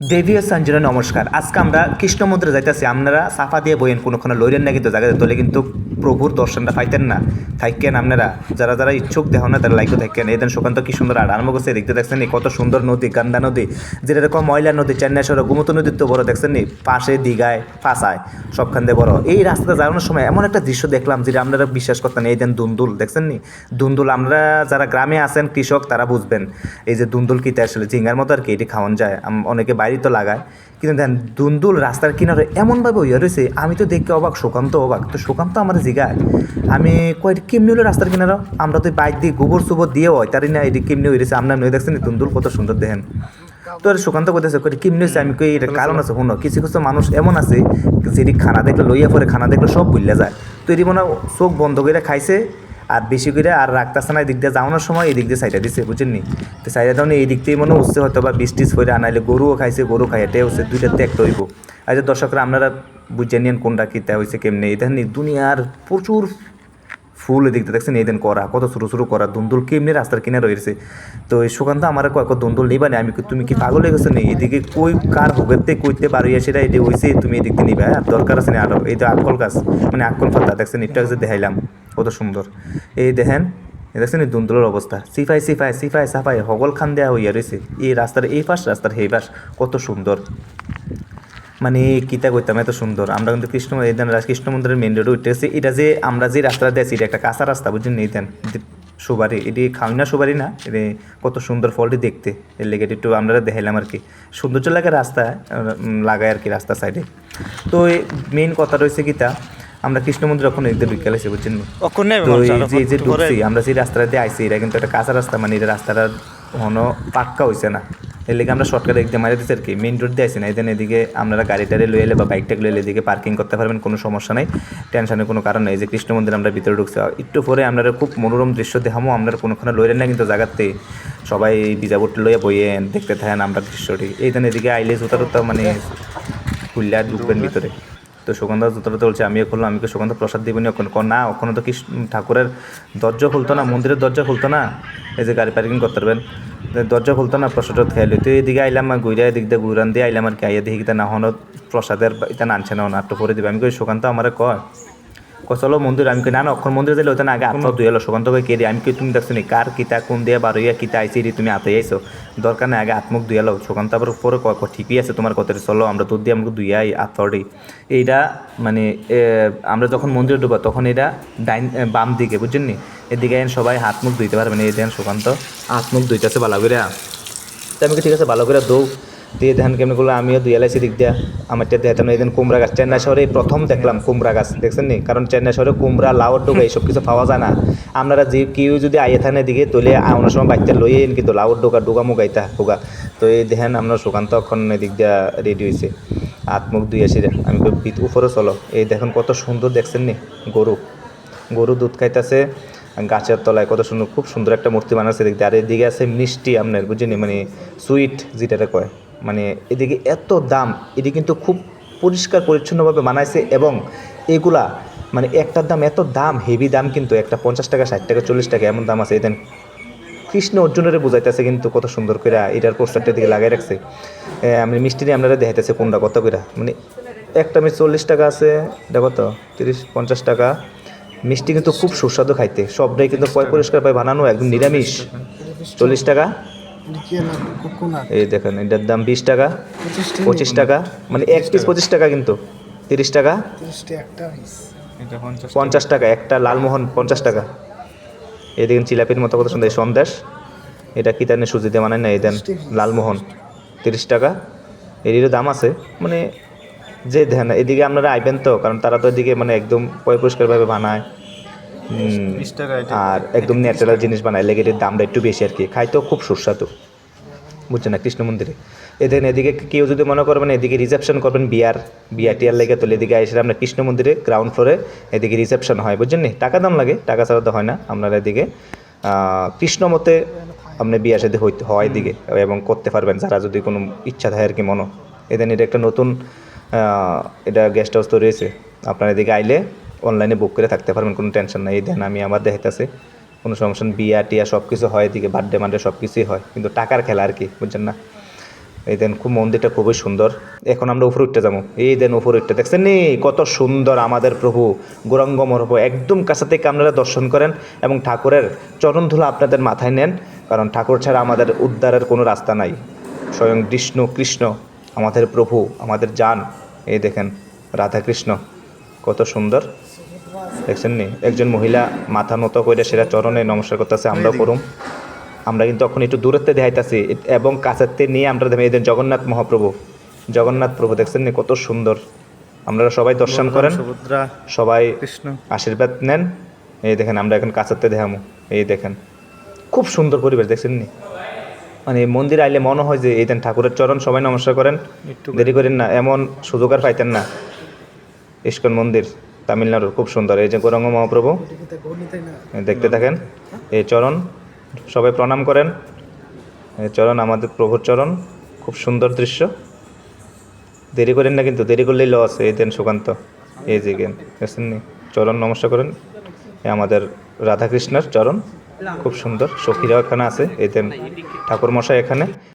দেবী সঞ্জন নমস্কার। আজকে আমরা কৃষ্ণ মন্দিরে যাইতেছি। আপনারা সাফা দিয়ে বইয়েন কোনোখানে লইলেন না কিন্তু জায়গাতে তোলে কিন্তু প্রভুর দর্শনটা পাইতেন না। থাকেন আপনারা, যারা যারা ইচ্ছুক দেহ না, তারা লাইকও থাকেন দেন সুকান্ত কি সুন্দর আরম্ভ করছে দেখতে দেখছেন কত সুন্দর নদী, গান্দা নদী, যেটা এরকম ময়লা নদী, চেন্নাই শহরে গোমতী নদীর তো বড়, দেখছেন নি? পাশে দীঘায় ফাঁসায় সবখান দিয়ে বড়। এই রাস্তাতে যাওয়ানোর সময় এমন একটা দৃশ্য দেখলাম যেটা আপনারা বিশ্বাস করতেন এই দেন দুন্দুল, দেখছেন নি? দুন্দুল, আমরা যারা গ্রামে আছেন কৃষক, তারা বুঝবেন। এই যে দুন্দুল কিতে আসলে, ঝিঙ্গার মতো আর কি, এটি খাওয়ান যায়। অনেকে বাইরে তো লাগায়। কিন্তু দেন দুন্দুল রাস্তার কিনারে এমনভাবে ইয়ে রয়েছে আমি তো দেখে অবাক, সুকান্ত অবাক। তো সুকান্ত আমার জিগায় আমি কয়েকটি কেমনি হলো রাস্তার কিনারে? আমরা তো বাইক দিয়ে গোবর সুবর দিয়ে হয় তারই না, এটি কেমনি হয়ে রয়েছে আপনার নয় দেখছেন নি? দুন্দুল কত সুন্দর দেখেন। তো আর সুকান্ত করতেছে কই কেমনি হয়েছে আমি কই এটা কারণ আছে, শুনো, কিছু কিছু মানুষ এমন আছে, যেটি খানা দেখলে লইয়া পরে, খানা দেখলে সব ভুললে যায়। তো এটি মনে চোখ বন্ধ করে খাইছে, আর বেশি করে আর রাখতেছে না এই দিক দিয়ে যাওয়ানোর সময় এই দিক দিয়ে সাইডা দিছে বুঝেননি তো সাইডা দাও এই দিক দিয়ে মনে হচ্ছে হয়তো বা বৃষ্টি টিস করে আনাইলে গরুও খাইছে গরু খাই এটাই হচ্ছে দুইটাতে একটা হইব আর দর্শকরা, আপনারা বুঝে নিন কোনটা কীটা হয়েছে কেমনি? দেখেন দুনিয়ার প্রচুর ফুল দিয়ে দেখছেন, এই দিন করা, কত ছোটো ছোটো করা, দুন্দুল কেমনি রাস্তার কিনে রয়েছে তো এই সুকান্ত আমার কয়েক দুন্দুল নিবা আমি তুমি কি পাগল হয়ে গেছো নি এদিকে কই কার হুগেতে কইতে বাড়ি সেটা এটি হয়েছে তুমি এদিক নিবা আর দরকার আছে না আরও, এই তো আকল গাছ মানে আকল পাতা দেখছেন আগে দেখাইলাম, কত সুন্দর। এই দেখেন দেখছেন এই দুন্দুলের অবস্থা, সিফাই সিফাই সিফাই, সাফাই, হগল খান দেওয়া হইয়া রয়েছে এই রাস্তার এই পাশ, রাস্তার এই পাশ, কত সুন্দর। মানে কিতা কইতাম এত সুন্দর। আমরা কিন্তু কৃষ্ণ কৃষ্ণ মন্দিরের মেন রোডে উঠতেছি। এটা যে আমরা যে রাস্তাটা দিয়েছি এটা একটা কাঁচা রাস্তা বুঝছেন এই দেন সুবারি এটি খাওয়া না সুবারি না এটি কত সুন্দর ফলটি দেখতে। এর লেগে একটু আমরা দেখাইলাম আর কি। সৌন্দর্য লাগে রাস্তা লাগায় আর কি রাস্তা সাইডে তো মেইন কথা রয়েছে কিতা আমরা কৃষ্ণ মন্দির এখন একদম বিকেল এসে বুঝছেন তো এই যে যে ঢুকছি আমরা যে রাস্তাটা দিয়ে আইছি এটা কিন্তু একটা কাঁচা রাস্তা মানে এটা রাস্তাটা হনো পাক্কা হইছে না। এর লেগে আমরা শর্টকাট একদম মারি দিচ্ছি আর কি। মেইন রোড দিয়ে আইছি না এদিন এদিকে আপনারা গাড়ি টাড়ি লয়ে এলে বা বাইকটা লয়ে এলে এদিকে পার্কিং করতে পারবেন, কোনো সমস্যা নাই। টেনশনের কোনো কারণ নেই। যে কৃষ্ণ মন্দির আমরা ভিতরে ঢুকছি একটু পরে আপনারা খুব মনোরম দৃশ্য দেখামো। আমরা কোনোখানে লইলেন না কিন্তু জায়গাতে সবাই বিজাবুট লইয়া বইয়েন দেখতে থাকেন আমরা দৃশ্যটি। এই দেন এদিকে আইলে জুতা টুতা মানে খুললে ঢুকবেন ভিতরে। তো সুগন্ধ জুতোটা তুলছে আমিও খুললাম আমি সুগন্ধ প্রসাদ দিবনি ওখানে না ওখানে তো কৃষ্ণ ঠাকুরের দরজা খুলতো না, মন্দিরের দরজা খুলতো না। এই যে গাড়ি পার্কিং করতে পারবেন। তো দরজা খুলতো না, প্রসাদত খাইলো। তো এইদিকে আইলাম আমার গুইরা এদিক দিয়ে গুইরান দিয়ে আইলাম, আর কি আইয়া দেখি না হন প্রসাদের এটা নানছে না হন আটটা করে দিবে। আমি কই সুকান্ত আমার কয় চলো মন্দির আমি না না অক্ষর মন্দির দিলে ওটা আগে আত্মা দুই সুকান্ত কই কে রে? আমি কি তুমি দেখছ নি কার কিতা, কোন দিয়ে বার হইয়া কিতা আইসি রে তুমি আতে আইসো দরকার নাই, আগে আত্মক দুই এলো সুকান্ত আবার পরে ঠিকই আছে তোমার কথা চলো আমরা দুধ দিয়ে আমাকে দুই আই আত্মরি এইটা মানে আমরা যখন মন্দিরে ঢুকবো তখন এটা ডাইন বাম দিকে বুঝছেন নি? এদিকে সবাই হাত মুখ ধুইতে পারবেন এই দেন সুকান্ত হাত মুখ ধুইতেছে ভালো করে তো আমি ঠিক আছে ভালো করে দৌ দিয়ে ধান কেমন করল? আমিও দুই এলাইছি দিক দিয়া। আমার টা দেখাতাম এই দিন কুমড়া গাছ। চেন্নাই শহরে প্রথম দেখলাম কুমড়া গাছ, দেখছেন নি? কারণ চেন্নাই শহরে কুমড়া লাউর ডোকা এইসব কিছু পাওয়া যায় না। আপনারা যে কেউ যদি আইয়ে থানে দিকে তোলে আনার সময় বাচ্চা লইয়ে কিন্তু লাউর ডোকা ডোকা মুগাইতা হোগা তো এই দেখেন আপনার সুকান্ত এখন এদিক দিয়া রেডি হয়েছে হাত মুখ দুই আসি আমি উপরে চলো। এই দেখেন কত সুন্দর, দেখছেন নি? গরু। গরু দুধ খাইতেছে গাছের তলায় কত সুন্দর, খুব সুন্দর একটা মূর্তি বানাচ্ছে দেখতে আর এদিকে আছে মিষ্টি আপনার বুঝিনি মানে সুইট যেটা কয়। মানে এদিকে এত দাম এটি কিন্তু খুব পরিষ্কার পরিচ্ছন্নভাবে বানাইছে এবং এগুলা মানে একটার দাম এত দাম হেভি দাম কিন্তু একটা পঞ্চাশ টাকা ষাট টাকা চল্লিশ টাকা এমন দাম আছে। এদের কৃষ্ণ অর্জুনের বুঝাইতেছে কিন্তু কত সুন্দর করে এটার পোস্টারটা দিকে লাগাই রাখছে। আমি মিষ্টি নিয়ে আপনারা দেখাইতেছে কোনটা কত করে মানে একটা মিষ্টি চল্লিশ টাকা আছে এটা কত? তিরিশ পঞ্চাশ টাকা। মিষ্টি কিন্তু খুব সুস্বাদু খাইতে সবটাই কিন্তু পয় পরিষ্কার পায় বানানো একদম নিরামিষ। চল্লিশ টাকা। এই দেখেন এটার দাম বিশ টাকা পঁচিশ টাকা মানে এক পিস পঁচিশ টাকা কিন্তু তিরিশ টাকা পঞ্চাশ টাকা। একটা লালমোহন পঞ্চাশ টাকা। এই দেখেন চিলাপির মতো কত সুন্দর সন্দেশ। এটা কি তার সুজিতে বানায় না এই দেন লালমোহন তিরিশ টাকা। এরও দাম আছে মানে যে দেন এদিকে আপনারা আইবেন তো কারণ তারা তো এদিকে মানে একদম পরিষ্কারভাবে বানায়। আর একদম ন্যাচারাল জিনিস বানায় লেগে দামটা একটু বেশি আর কি। খাইতেও খুব সুস্বাদু। বুঝছেন না কৃষ্ণ মন্দিরে। এদের এদিকে কেউ যদি মনে করবেন এদিকে রিসেপশন করবেন বিয়ার বিয়ার টিয়ার লেগে, তো এদিকে এসে আপনার কৃষ্ণ মন্দিরে গ্রাউন্ড ফ্লোরে এদিকে রিসেপশন হয়, বুঝছেন নি? টাকা দাম লাগে, টাকা ছাড়া তো হয় না আপনার এদিকে কৃষ্ণ মতে আপনি বিয়া সাথে হইতে হয় এদিকে, এবং করতে পারবেন, যারা যদি কোনো ইচ্ছা থাকে আর কি মনো এদের এটা একটা নতুন এটা গেস্ট হাউস তো রয়েছে আপনার এদিকে আইলে অনলাইনে বুক করে থাকতে পারবেন, কোনো টেনশন নাই। এই দেন আমি আমার দেখাইতেছে। কোনো সমস্যা বিয়া টিয়া সব কিছু হয়, এদিকে বার্থডে মার্ডে সব কিছুই হয়, কিন্তু টাকার খেলা আর কি, বুঝছেন না? এই দেন খুব মন্দিরটা খুবই সুন্দর। এখন আমরা উপরে উঠতে যাব। এই দেন উপরে উঠতে, দেখছেন নি? কত সুন্দর আমাদের প্রভু গৌরাঙ্গ মরভ একদম কাছে থেকে আপনারা দর্শন করেন এবং ঠাকুরের চরণ ধুলো আপনাদের মাথায় নেন, কারণ ঠাকুর ছাড়া আমাদের উদ্ধারের কোনো রাস্তা নাই। স্বয়ং বিষ্ণু, কৃষ্ণ, আমাদের প্রভু, আমাদের যান এই দেখেন, রাধাকৃষ্ণ, কত সুন্দর। দেখছেন নি? একজন মহিলা মাথা নত করে সেটা চরণে নমস্কার করতেছে আমরাও করুম। আমরা কিন্তু এখন একটু দূরত্বে দেখাইতেছি এবং কাছেতে নিয়ে আমরা যে জগন্নাথ মহাপ্রভু। জগন্নাথ প্রভু দেখছেন নি? কত সুন্দর। আপনারা সবাই দর্শন করেন। সবাই আশীর্বাদ নেন। এই দেখেন আমরা এখন কাছেতে দেখামু। এই দেখেন খুব সুন্দর পরিবেশ দেখছেন নি? মানে মন্দির আইলে মনে হয় যে এই দেন ঠাকুরের চরণ সবাই নমস্কার করেন। দেরি করেন না এমন সুযোগ আর পাইতেন না। ইস্কন মন্দির। তামিলনাড়ুর খুব সুন্দর। এই যে গৌরাঙ্গ মহাপ্রভু দেখতে থাকেন। এই চরণ, সবাই প্রণাম করেন। এই চরণ আমাদের প্রভুর চরণ, খুব সুন্দর দৃশ্য। দেরি করেন না কিন্তু, দেরি করলেই লস এই দেন সুকান্ত, এই যে গেন নি? চরণ নমস্কার করেন। আমাদের রাধাকৃষ্ণের চরণ, খুব সুন্দর। সখীরাও এখানে আছে। এই দেন ঠাকুর মশাই এখানে।